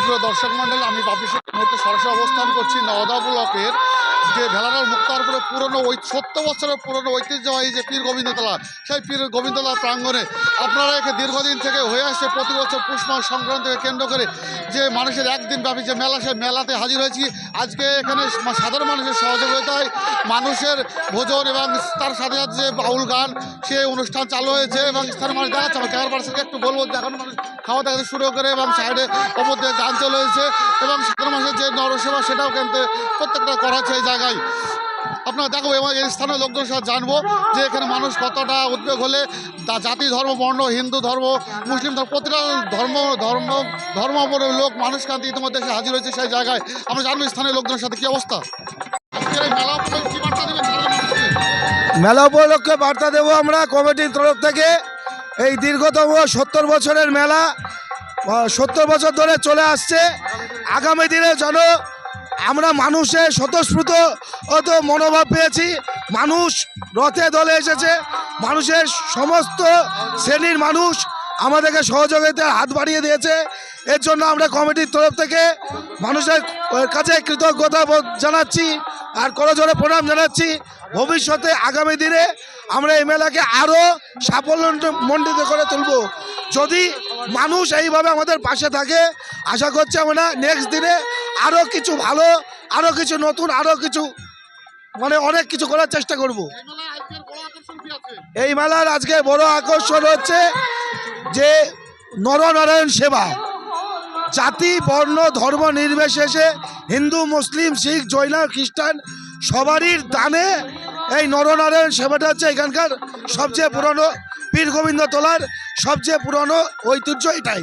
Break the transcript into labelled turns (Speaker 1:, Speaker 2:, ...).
Speaker 1: সুপ্রিয় দর্শক মন্ডল, আমি বাপি শেখ মুহূর্তে সরাসরি অবস্থান করছি নওদা ব্লকের যে ভেলানোর মুক্তারপুরে পুরনো ওই সত্তর বছরের পুরনো ঐতিহ্যবাহী যে পীর গোবিন্দতলা, সেই পীর গোবিন্দতলা প্রাঙ্গণে আপনারা একে দীর্ঘদিন থেকে হয়ে আসছে প্রতি বছর পুষ মাস সংক্রান্তকে কেন্দ্র করে যে মানুষের একদিন ব্যাপী যে মেলা, সেই মেলাতে হাজির হয়েছি। আজকে এখানে সাধারণ মানুষের সহযোগিতায় মানুষের ভোজন এবং তার সাথে সাথে যে বাউল গান সে অনুষ্ঠান চালু হয়েছে এবং স্থানীয় মানুষ দেখাচ্ছে। আমার ক্যামেরা পার্সনকে একটু বলব যে এখন মানুষ খাওয়া দাওয়া শুরু করে এবং সাইডে ওপর দিয়ে গান চলে হয়েছে এবং সাধারণ মানুষের যে নরসেবা, সেটাও কিন্তু প্রত্যেকটা করা হচ্ছে এই জায়গায়। আপনারা দেখো, এবং এই স্থানীয় লোকজনের সাথে জানব যে এখানে মানুষ কতটা উদ্বেগ হলে জাতি ধর্ম, বর্ণ, হিন্দু ধর্ম, মুসলিম ধর্ম, প্রতিটা ধর্ম ধর্ম, ধর্মাবলম্বী লোক, মানুষ কান্তি ইতিমধ্যে এসে হাজির হয়েছে সেই জায়গায়। আমরা জানব স্থানীয় লোকজনের সাথে কি অবস্থা। মেলা উপলক্ষে বার্তা?
Speaker 2: মেলা উপলক্ষে বার্তা দেব আমরা কমিটির তরফ থেকে। এই দীর্ঘতম সত্তর বছরের মেলা সত্তর বছর ধরে চলে আসছে। আগামী দিনে যেন আমরা মানুষের স্বতঃস্ফূর্ত মনোভাব পেয়েছি। মানুষ রথে দলে এসেছে, মানুষের সমস্ত শ্রেণির মানুষ আমাদেরকে সহযোগিতার হাত বাড়িয়ে দিয়েছে। এর জন্য আমরা কমিটির তরফ থেকে মানুষের কাছে কৃতজ্ঞতা জানাচ্ছি। আর করজোরে প্রণাম জানাচ্ছি। ভবিষ্যতে আগামী দিনে আমরা এই মেলাকে আরও সাফল্যমণ্ডিত করে তুলব। যদি মানুষ এইভাবে আমাদের পাশে থাকে, আশা করছি আমরা নেক্সট দিনে আরও কিছু ভালো আরও কিছু নতুন আরও কিছু মানে অনেক কিছু করার চেষ্টা করব। এই মেলার আজকে বড় আকর্ষণ হচ্ছে যে নরনারায়ণ সেবা। জাতি, বর্ণ, ধর্ম নির্বিশেষে হিন্দু, মুসলিম, শিখ, জৈন, খ্রিস্টান সবারই দানে এই নরনারায়ণ সেবাটা হচ্ছে এখানকার সবচেয়ে পুরনো পীর গোবিন্দ তোলার সবচেয়ে পুরনো ঐতিহ্য এটাই।